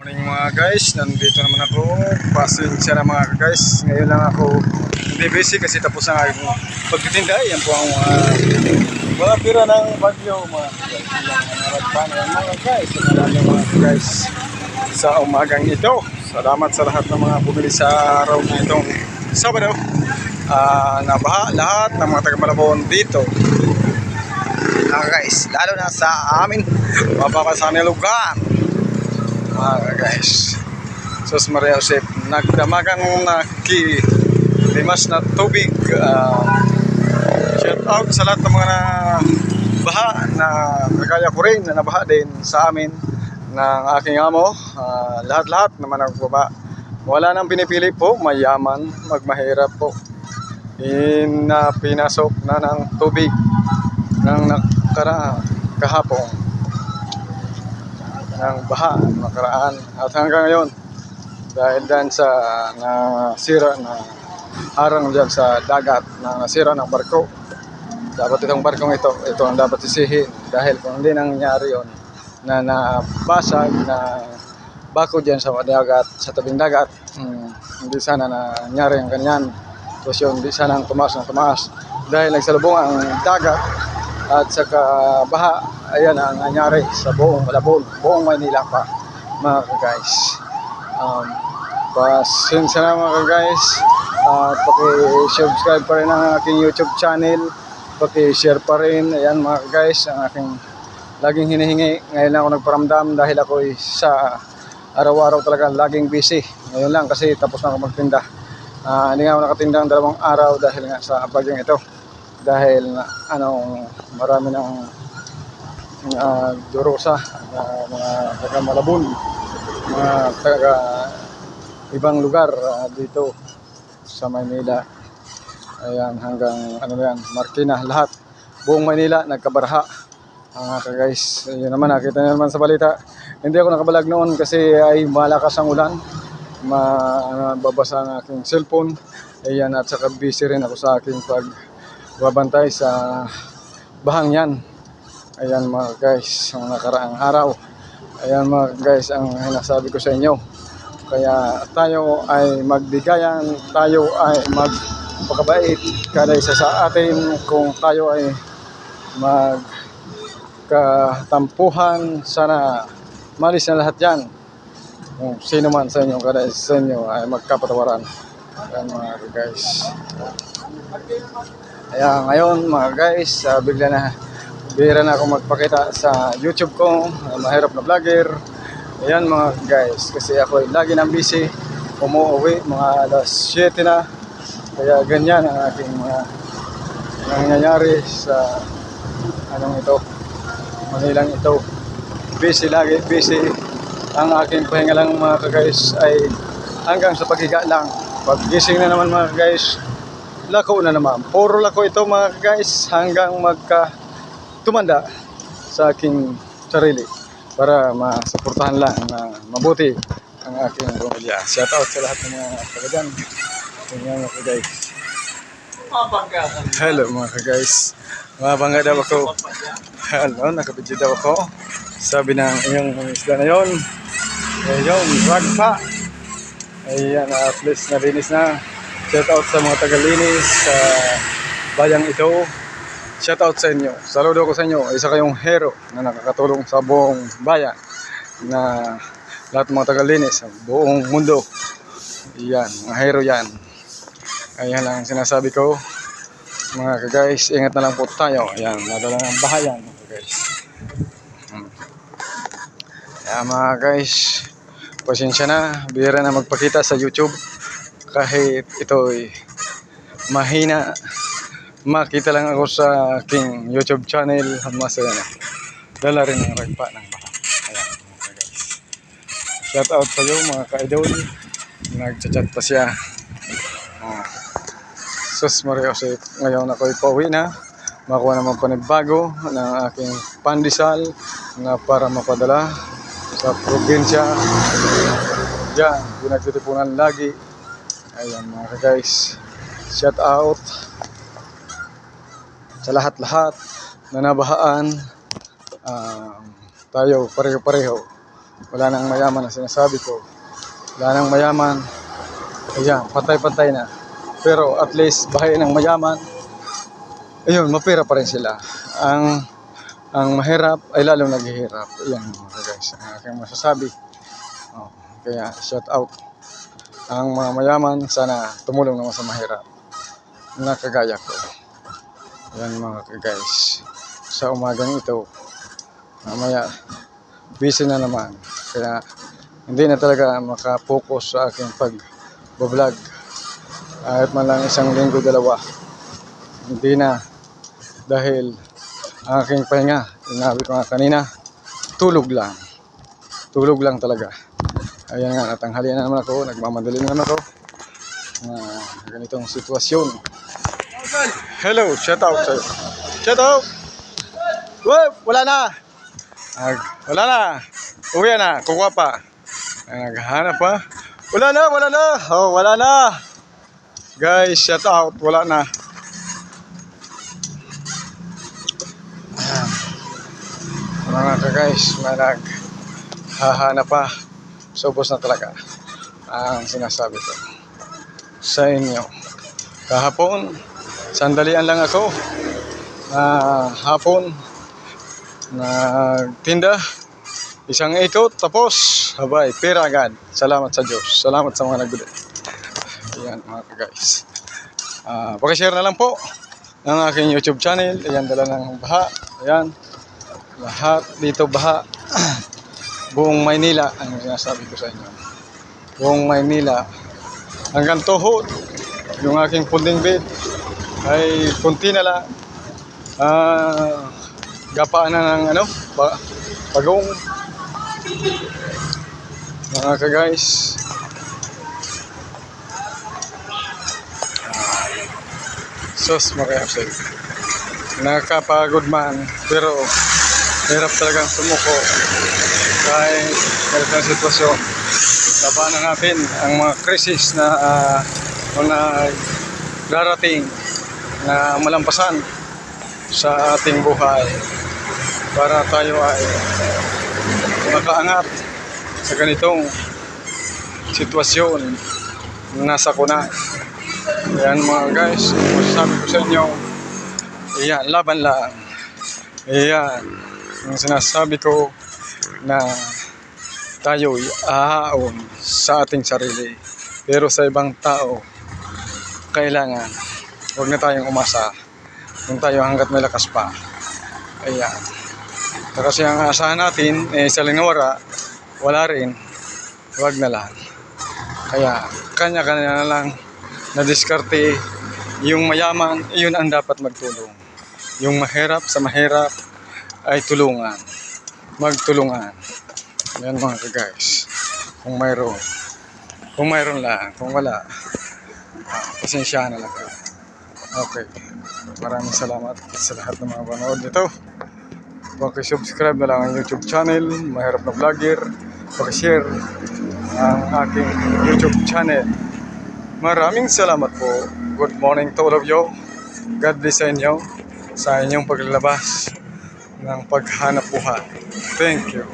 Morning mga guys, nandito naman ako. Pasensya na mga guys. Ngayon lang ako hindi busy kasi tapos ang aking pagtitinda. Yan po ang mga mga pira ng bagyo mga guys. Mga guys. Mga guys sa umagang ito. Salamat sa lahat ng mga bumili sa araw na itong Sabado. Ah, nabaha lahat ng mga taga Malabon dito. Mga guys, lalo na sa amin, mababa sa aming lugar mga guys. Sus Maria Josep, nagdamagan na ki limas na tubig. Uh, shout out sa lahat ng mga na baha na kagaya ko rin na nabaha din sa amin ng aking amo. Ah, lahat-lahat naman nagbaba. Wala nang pinipili po, mayaman, magmahirap po. In, na pinasok na ng tubig ng nakara kahapon ng baha nakaraan. At hanggang ngayon dahil dan sa nasira na harang dyan sa dagat na nasira ng barko dapat itong barkong ito ito ang dapat sisihin dahil kung hindi nangyari yon na nabasag na bako dyan sa dagat sa tabing dagat hmm, hindi sana na nangyari ang ganyan. Sitwasyon hindi sana ang tumaas ng tumaas. Dahil nagsalubong ang dagat at saka baha ayan ang nangyari sa buong Malabon buong Maynila pa mga guys um, pasensya na mga guys at paki-subscribe pa rin ang aking YouTube channel. Paki-share pa rin. Ayan mga guys ang aking laging hinihingi. Ngayon lang ako nagparamdam dahil ako sa araw-araw talaga laging busy. Ngayon lang kasi tapos na ako magtinda. Ah, hindi nga ako nakatinda ng dalawang araw dahil nga sa bagyong ito. Dahil ano marami ng uh, durosa uh, mga taga Malabon mga taga ibang lugar ah, dito sa Maynila. Ayan hanggang ano yan Marikina lahat. Buong Maynila nagkabarha. Mga ka guys yun naman nakita niyo naman sa balita. Hindi ako nakabalag noon kasi ay malakas ang ulan. Mababasa ang aking cellphone. Ayan at saka busy rin ako sa aking pag babantay sa bahang yan. Ayan mga guys, ang nakaraang araw. Ayan mga guys, ang hinasabi ko sa inyo. Kaya tayo ay magbigayan, tayo ay magpakabait kada isa sa atin kung tayo ay magkatampuhan sana malis na lahat yan kung sino man sa inyo kada isa sa inyo ay magkapatawaran yan mga guys Kaya ngayon mga guys, uh, bigla na bihira na ako magpakita sa YouTube ko, uh, mahirap na vlogger. Ayan mga guys, kasi ako ay lagi nang busy, umuwi mga alas 7 na. Kaya ganyan ang aking mga nangyayari sa anong ito, Manilang ito. Busy lagi, busy. Ang aking pahinga lang mga guys ay hanggang sa paghiga lang. Pag gising na naman mga guys, lako na naman. Puro lako ito mga guys hanggang magka tumanda sa aking sarili para masuportahan lang na mabuti ang aking pamilya. Shout out sa lahat ng mga taga dyan. Tingnan mga guys. Hello mga guys. Mabangga daw ako. Hello, nakabidyo daw ako. Sabi ng iyong isda na yon. Ayun, ragpa. Ayan, at least nalinis na. Shout out sa mga tagalinis sa bayang ito. Shout out sa inyo. Saludo ko sa inyo. Isa kayong hero na nakakatulong sa buong bayan na lahat mga tagalinis sa buong mundo. Yan, mga hero yan. Ayan lang ang sinasabi ko. Mga guys, ingat na lang po tayo. Ayan, nadala ng bahayan mga guys. Ayan mga guys, pasensya na. Bira na magpakita sa YouTube kahit ito'y mahina makita lang ako sa aking YouTube channel. Masaya na. Dala rin ang ragpa ng baka. Guys. Shout out sa iyo mga ka-idol. Nagchat-chat pa siya. Oh. sus Maria Jose ngayon ako'y pauwi na. Makuha naman panibago ng aking pandesal na para mapadala sa probinsya. Dyan pinagtitipunan lagi. Ayan mga guys, shout out sa lahat-lahat na nabahaan. Um, tayo pareho-pareho Wala nang mayaman na sinasabi ko. Wala nang mayaman. Ayan, patay-patay na. Pero at least bahay ng mayaman, ayun, mapira pa rin sila. Ang ang mahirap ay lalong naghihirap. Ayan mga guys, ang aking masasabi. Oh, kaya shout out. Ang mga mayaman, sana tumulong naman sa mahirap. Na kagaya ko. Ayan mga guys. Sa umagang ito, mamaya, busy na naman. Kaya hindi na talaga makapokus sa aking pag-vlog. Kahit man lang isang linggo, dalawa. Hindi na. Dahil ang aking pahinga, inabi ko nga kanina, tulog lang. Tulog lang talaga. Ayan nga, natanghalian na naman ako, nagmamadali na naman ako. Ah, ganitong sitwasyon. Hello, shout out sa'yo. Shout out! Whoa, wala na! Ag, wala na! Uwi na, kukuha pa. Naghahanap pa. Wala na, wala na! Oh, wala na! Guys, shout out, wala na. Mga ka guys, may naghahanap pa. Subos na talaga ang sinasabi ko sa inyo. Kahapon, sandalian lang ako. na hapon, nagtinda. Isang ikot, tapos, habay, pera agad. Salamat sa Diyos. Salamat sa mga nagbili. Ayan mga guys. Ah, pakishare na lang po ng aking YouTube channel. Ayan, dala ng baha. Ayan. Lahat dito baha. Buong Maynila ang sinasabi ko sa inyo. Buong Maynila. Hanggang tuhod. Yung aking punding bed ay kunti na lang. Ah, gapaan na ng ano, ba, bagong. Mga ka guys. Sus, makiapsay. Nakakapagod man, pero hirap talagang sumuko. Kahit ganito ang sitwasyon. Labanan natin ang mga krisis na ah, mga darating na malampasan sa ating buhay para tayo ay makaangat sa ganitong sitwasyon na nasa kuna. Ayan mga guys, masasabi ko sa inyo, ayan, laban lang. Ayan, yung sinasabi ko na tayo ahaon sa ating sarili. Pero sa ibang tao, kailangan, huwag na tayong umasa. Kung tayo hanggat may lakas pa. Ayan. Kasi ang asahan natin, eh, sa linawara, wala rin. Huwag na lang. Kaya, kanya-kanya na lang na diskarte yung mayaman, yun ang dapat magtulong. Yung mahirap sa mahirap ay tulungan. Magtulungan. Yan mga ka-guys. Kung mayroon. Kung mayroon lang. Kung wala, ah, pasensyahan na lang kayo. Okay. Maraming salamat sa lahat ng mga panood nito. Paki-subscribe na lang ang YouTube channel, Mahirap na Vlogger. Paki-share ang aking YouTube channel. Maraming salamat po. Good morning to all of you. God bless sa inyo sa inyong paglalabas ng paghanap buhay. Thank you.